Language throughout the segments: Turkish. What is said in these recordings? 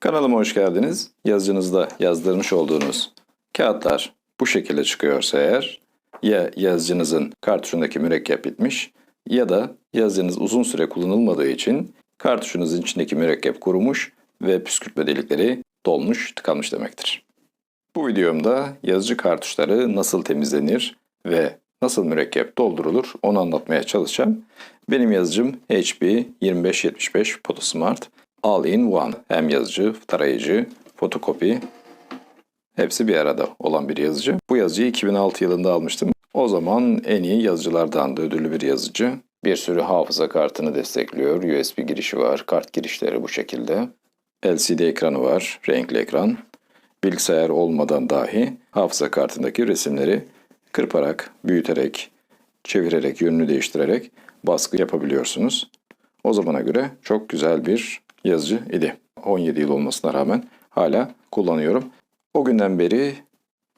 Kanalıma hoş geldiniz. Yazıcınızda yazdırmış olduğunuz kağıtlar bu şekilde çıkıyorsa eğer ya yazıcınızın kartuşundaki mürekkep bitmiş ya da yazıcınız uzun süre kullanılmadığı için kartuşunuzun içindeki mürekkep kurumuş ve püskürtme delikleri dolmuş, tıkanmış demektir. Bu videomda yazıcı kartuşları nasıl temizlenir ve nasıl mürekkep doldurulur onu anlatmaya çalışacağım. Benim yazıcım HP 2575 Photosmart All-in-One. Hem yazıcı, tarayıcı, fotokopi hepsi bir arada olan bir yazıcı. Bu yazıcıyı 2006 yılında almıştım. O zaman en iyi yazıcılardan da ödüllü bir yazıcı. Bir sürü hafıza kartını destekliyor. USB girişi var. Kart girişleri bu şekilde. LCD ekranı var. Renkli ekran. Bilgisayar olmadan dahi hafıza kartındaki resimleri kırparak, büyüterek, çevirerek, yönünü değiştirerek baskı yapabiliyorsunuz. O zamana göre çok güzel bir yazıcı idi. 17 yıl olmasına rağmen hala kullanıyorum. O günden beri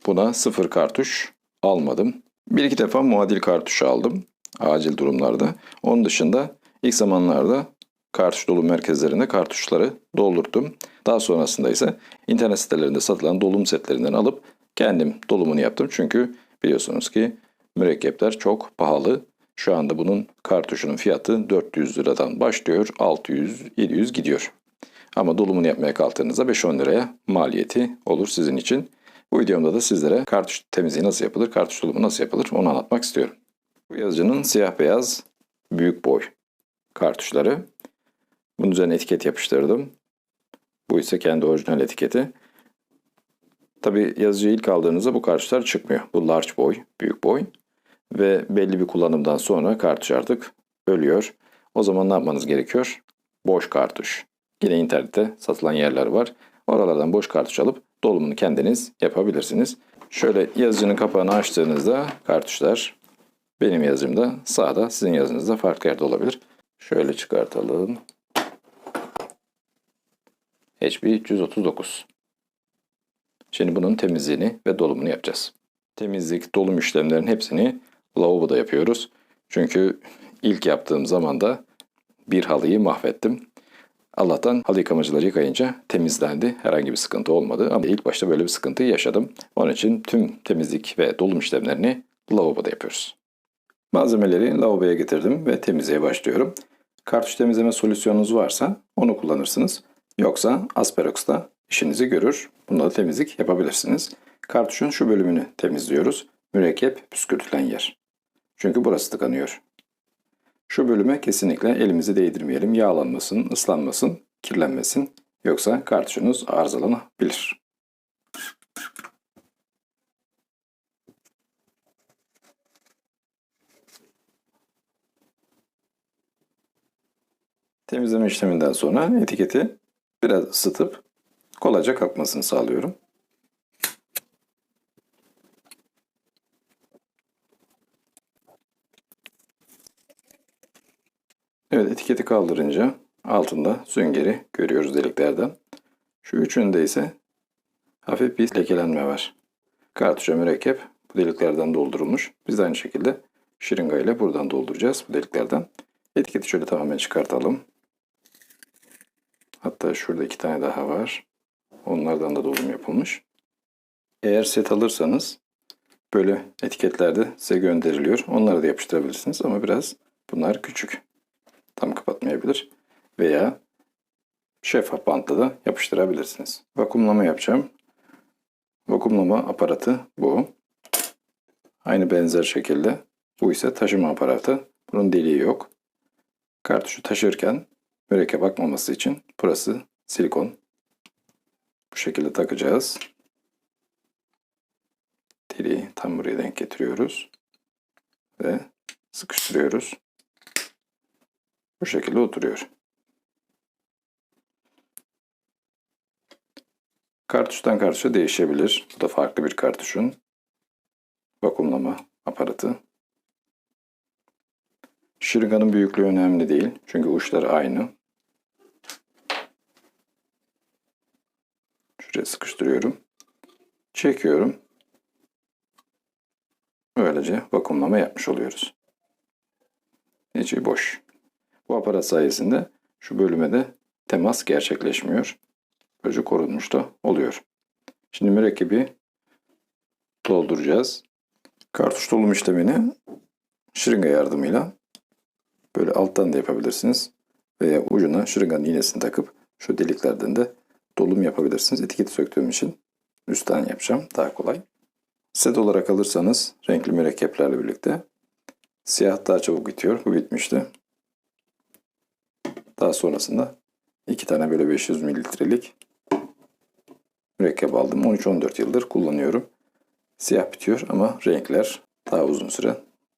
buna sıfır kartuş almadım. Bir iki defa muadil kartuş aldım acil durumlarda. Onun dışında ilk zamanlarda kartuş dolum merkezlerinde kartuşları doldurdum. Daha sonrasında ise internet sitelerinde satılan dolum setlerinden alıp kendim dolumunu yaptım. Çünkü biliyorsunuz ki mürekkepler çok pahalı. Şu anda bunun kartuşunun fiyatı 400 liradan başlıyor, 600-700 gidiyor. Ama dolumunu yapmaya kalktığınızda 5-10 liraya maliyeti olur sizin için. Bu videomda da sizlere kartuş temizliği nasıl yapılır, kartuş dolumu nasıl yapılır onu anlatmak istiyorum. Bu yazıcının siyah beyaz büyük boy kartuşları. Bunun üzerine etiket yapıştırdım. Bu ise kendi orijinal etiketi. Tabi yazıcıyı ilk aldığınızda bu kartuşlar çıkmıyor. Bu large boy, büyük boy. Ve belli bir kullanımdan sonra kartuş artık ölüyor. O zaman ne yapmanız gerekiyor? Boş kartuş. Yine internette satılan yerler var. Oralardan boş kartuş alıp dolumunu kendiniz yapabilirsiniz. Şöyle yazıcının kapağını açtığınızda kartuşlar benim yazımda sağda, sizin yazınızda farklı yerde olabilir. Şöyle çıkartalım. HP 339. Şimdi bunun temizliğini ve dolumunu yapacağız. Temizlik, dolum işlemlerinin hepsini lavaboda yapıyoruz. Çünkü ilk yaptığım zaman da bir halıyı mahvettim. Allah'tan halı yıkamacıları yıkayınca temizlendi. Herhangi bir sıkıntı olmadı ama ilk başta böyle bir sıkıntı yaşadım. Onun için tüm temizlik ve dolum işlemlerini lavaboda yapıyoruz. Malzemeleri lavaboya getirdim ve temizliğe başlıyorum. Kartuş temizleme solüsyonunuz varsa onu kullanırsınız. Yoksa Asperox'ta işinizi görür. Bunda da temizlik yapabilirsiniz. Kartuşun şu bölümünü temizliyoruz. Mürekkep püskürtülen yer. Çünkü burası tıkanıyor. Şu bölüme kesinlikle elimizi değdirmeyelim. Yağlanmasın, ıslanmasın, kirlenmesin. Yoksa kartuşunuz arızalanabilir. Temizleme işleminden sonra etiketi biraz ısıtıp kolayca kalkmasını sağlıyorum. Evet etiketi kaldırınca altında süngeri görüyoruz deliklerden. Şu üçünde ise hafif bir lekelenme var. Kartuşa mürekkep bu deliklerden doldurulmuş. Biz de aynı şekilde şırınga ile buradan dolduracağız bu deliklerden. Etiketi şöyle tamamen çıkartalım. Hatta şurada iki tane daha var. Onlardan da dolum yapılmış. Eğer set alırsanız böyle etiketlerde size gönderiliyor. Onları da yapıştırabilirsiniz ama biraz bunlar küçük. Tam kapatmayabilir. Veya şeffaf bantla da yapıştırabilirsiniz. Vakumlama yapacağım. Vakumlama aparatı bu. Aynı benzer şekilde bu ise taşıma aparatı. Bunun deliği yok. Kartuşu taşırken mürekkep akmaması için burası silikon. Bu şekilde takacağız. Deliği tam buraya denk getiriyoruz. Ve sıkıştırıyoruz. Bu şekilde oturuyor. Kartuştan kartuşa değişebilir. Bu da farklı bir kartuşun vakumlama aparatı. Şırınganın büyüklüğü önemli değil. Çünkü uçları aynı. Şuraya sıkıştırıyorum. Çekiyorum. Böylece vakumlama yapmış oluyoruz. İçi boş. Bu aparat sayesinde şu bölüme de temas gerçekleşmiyor. böylece korunmuş da oluyor. Şimdi mürekkebi dolduracağız. Kartuş dolum işlemini şırınga yardımıyla böyle alttan da yapabilirsiniz. Veya ucuna şırınganın iğnesini takıp şu deliklerden de dolum yapabilirsiniz. Etiketi söktüğüm için üstten yapacağım. Daha kolay. Set olarak alırsanız renkli mürekkeplerle birlikte siyah daha çabuk bitiyor. Bu bitmişti. Daha sonrasında iki tane böyle 500 mililitrelik mürekkep aldım. 13-14 yıldır kullanıyorum. Siyah bitiyor ama renkler daha uzun süre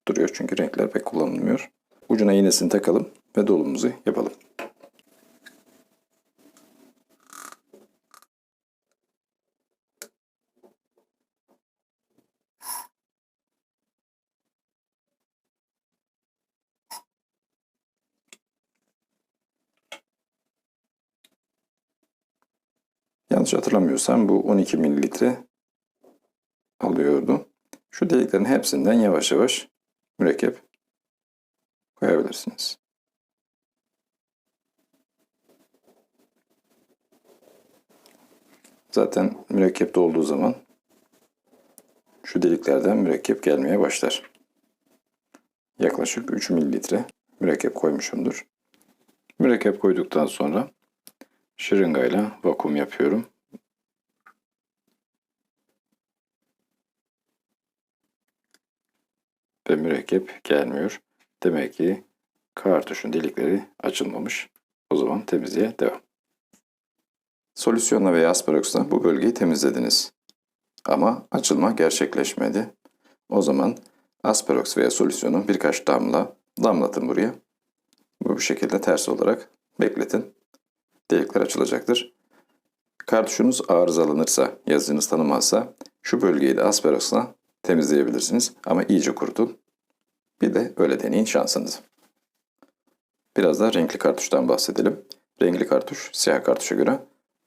duruyor. Çünkü renkler pek kullanılmıyor. Ucuna iğnesini takalım ve dolumumuzu yapalım. Yanlış hatırlamıyorsam bu 12 mililitre alıyordu. Şu deliklerin hepsinden yavaş yavaş mürekkep koyabilirsiniz. Zaten mürekkep dolduğu zaman şu deliklerden mürekkep gelmeye başlar. Yaklaşık 3 mililitre mürekkep koymuşumdur. Mürekkep koyduktan sonra şırıngayla vakum yapıyorum. Ve mürekkep gelmiyor. Demek ki kartuşun delikleri açılmamış. O zaman temizliğe devam. Solüsyonla veya asperoksla bu bölgeyi temizlediniz. Ama açılma gerçekleşmedi. O zaman asperoks veya solüsyonu birkaç damla damlatın buraya. Bu şekilde ters olarak bekletin delikler açılacaktır. Kartuşunuz arızalanırsa, yazınız tanımazsa şu bölgeyi de asperoksla temizleyebilirsiniz ama iyice kurutun. Bir de öyle deneyin şansınızı. Biraz da renkli kartuştan bahsedelim. Renkli kartuş siyah kartuşa göre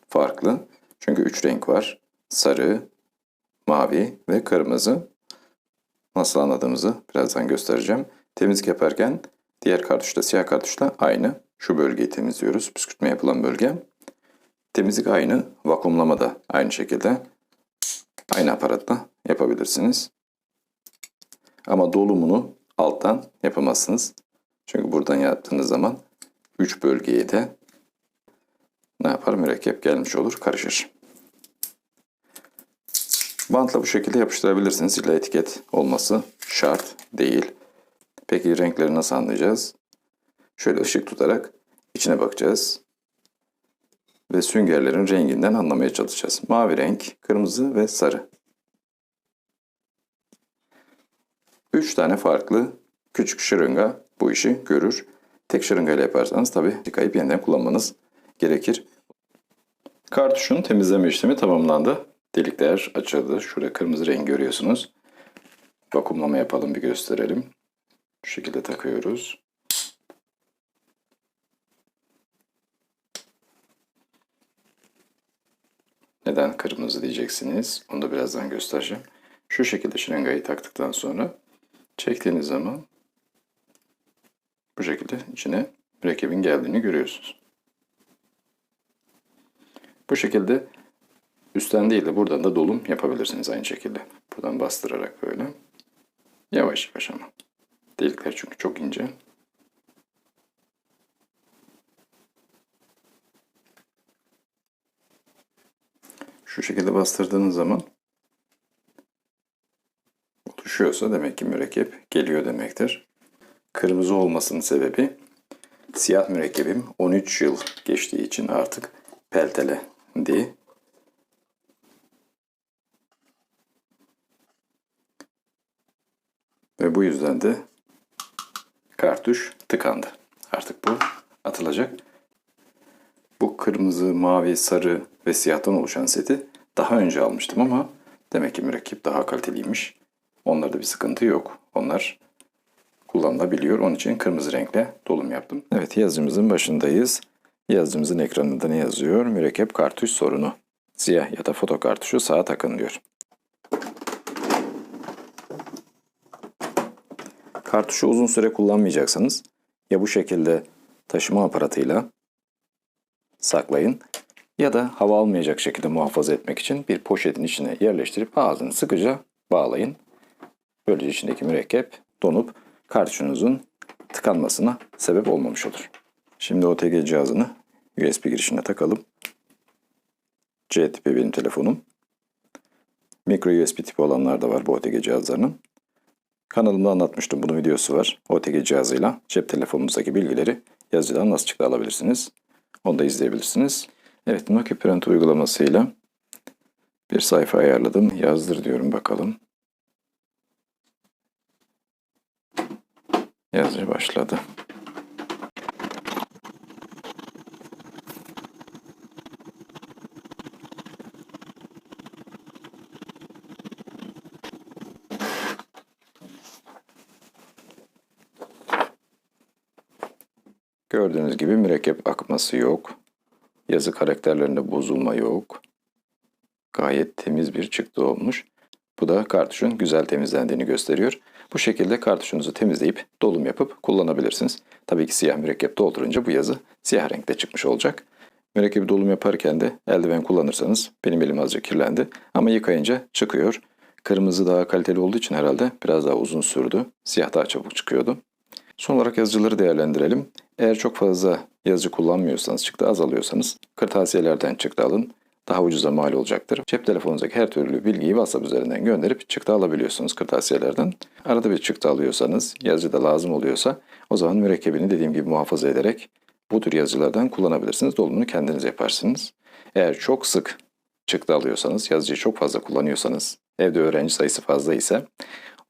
farklı. Çünkü üç renk var. Sarı, mavi ve kırmızı. Nasıl anladığımızı birazdan göstereceğim. Temizlik yaparken diğer kartuşla siyah kartuşla aynı. Şu bölgeyi temizliyoruz. Püskürtme yapılan bölge. Temizlik aynı. Vakumlama da aynı şekilde. Aynı aparatla yapabilirsiniz. Ama dolumunu alttan yapamazsınız. Çünkü buradan yaptığınız zaman 3 bölgeye de ne yapar? Mürekkep gelmiş olur, karışır. Bantla bu şekilde yapıştırabilirsiniz. İlla etiket olması şart değil. Peki renkleri nasıl anlayacağız? Şöyle ışık tutarak içine bakacağız. Ve süngerlerin renginden anlamaya çalışacağız. Mavi renk, kırmızı ve sarı. Üç tane farklı küçük şırınga bu işi görür. Tek şırınga ile yaparsanız tabi yıkayıp yeniden kullanmanız gerekir. Kartuşun temizleme işlemi tamamlandı. Delikler açıldı. Şurada kırmızı renk görüyorsunuz. Vakumlama yapalım bir gösterelim. Şu şekilde takıyoruz. Neden kırmızı diyeceksiniz. Onu da birazdan göstereceğim. Şu şekilde şırıngayı taktıktan sonra çektiğiniz zaman bu şekilde içine mürekkebin geldiğini görüyorsunuz. Bu şekilde üstten değil de buradan da dolum yapabilirsiniz aynı şekilde. Buradan bastırarak böyle. Yavaş yavaş ama. Delikler çünkü çok ince. Şu şekilde bastırdığınız zaman oluşuyorsa demek ki mürekkep geliyor demektir. Kırmızı olmasının sebebi siyah mürekkebim 13 yıl geçtiği için artık peltelendi. Ve bu yüzden de kartuş tıkandı. Artık bu atılacak. Bu kırmızı, mavi, sarı ve siyahtan oluşan seti daha önce almıştım ama demek ki mürekkep daha kaliteliymiş. Onlarda bir sıkıntı yok. Onlar kullanılabiliyor. Onun için kırmızı renkle dolum yaptım. Evet yazıcımızın başındayız. Yazıcımızın ekranında ne yazıyor? Mürekkep kartuş sorunu. Siyah ya da foto kartuşu sağa takın diyor. Kartuşu uzun süre kullanmayacaksanız ya bu şekilde taşıma aparatıyla saklayın Ya da hava almayacak şekilde muhafaza etmek için bir poşetin içine yerleştirip ağzını sıkıca bağlayın. Böylece içindeki mürekkep donup kartuşunuzun tıkanmasına sebep olmamış olur. Şimdi OTG cihazını USB girişine takalım. C tipi benim telefonum. Micro USB tipi olanlar da var bu OTG cihazlarının. Kanalımda anlatmıştım. Bunun videosu var. OTG cihazıyla cep telefonunuzdaki bilgileri yazıcıdan nasıl çıktı alabilirsiniz. Onu da izleyebilirsiniz. Evet Nokia Print uygulamasıyla bir sayfa ayarladım. Yazdır diyorum bakalım. Yazıcı başladı. Gördüğünüz gibi mürekkep akması yok. Yazı karakterlerinde bozulma yok. Gayet temiz bir çıktı olmuş. Bu da kartuşun güzel temizlendiğini gösteriyor. Bu şekilde kartuşunuzu temizleyip dolum yapıp kullanabilirsiniz. Tabii ki siyah mürekkep doldurunca bu yazı siyah renkte çıkmış olacak. Mürekkebi dolum yaparken de eldiven kullanırsanız benim elim azıcık kirlendi ama yıkayınca çıkıyor. Kırmızı daha kaliteli olduğu için herhalde biraz daha uzun sürdü. Siyah daha çabuk çıkıyordu. Son olarak yazıcıları değerlendirelim. Eğer çok fazla yazıcı kullanmıyorsanız, çıktı az alıyorsanız kırtasiyelerden çıktı alın. Daha ucuza mal olacaktır. Cep telefonunuzdaki her türlü bilgiyi WhatsApp üzerinden gönderip çıktı alabiliyorsunuz kırtasiyelerden. Arada bir çıktı alıyorsanız, yazıcı da lazım oluyorsa o zaman mürekkebini dediğim gibi muhafaza ederek bu tür yazıcılardan kullanabilirsiniz. Dolumunu kendiniz yaparsınız. Eğer çok sık çıktı alıyorsanız, yazıcıyı çok fazla kullanıyorsanız, evde öğrenci sayısı fazla ise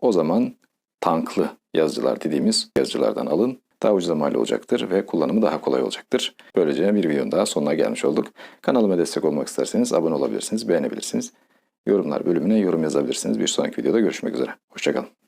o zaman tanklı yazıcılar dediğimiz yazıcılardan alın. Daha ucuza mal olacaktır ve kullanımı daha kolay olacaktır. Böylece bir videonun daha sonuna gelmiş olduk. Kanalıma destek olmak isterseniz abone olabilirsiniz, beğenebilirsiniz. Yorumlar bölümüne yorum yazabilirsiniz. Bir sonraki videoda görüşmek üzere. Hoşçakalın.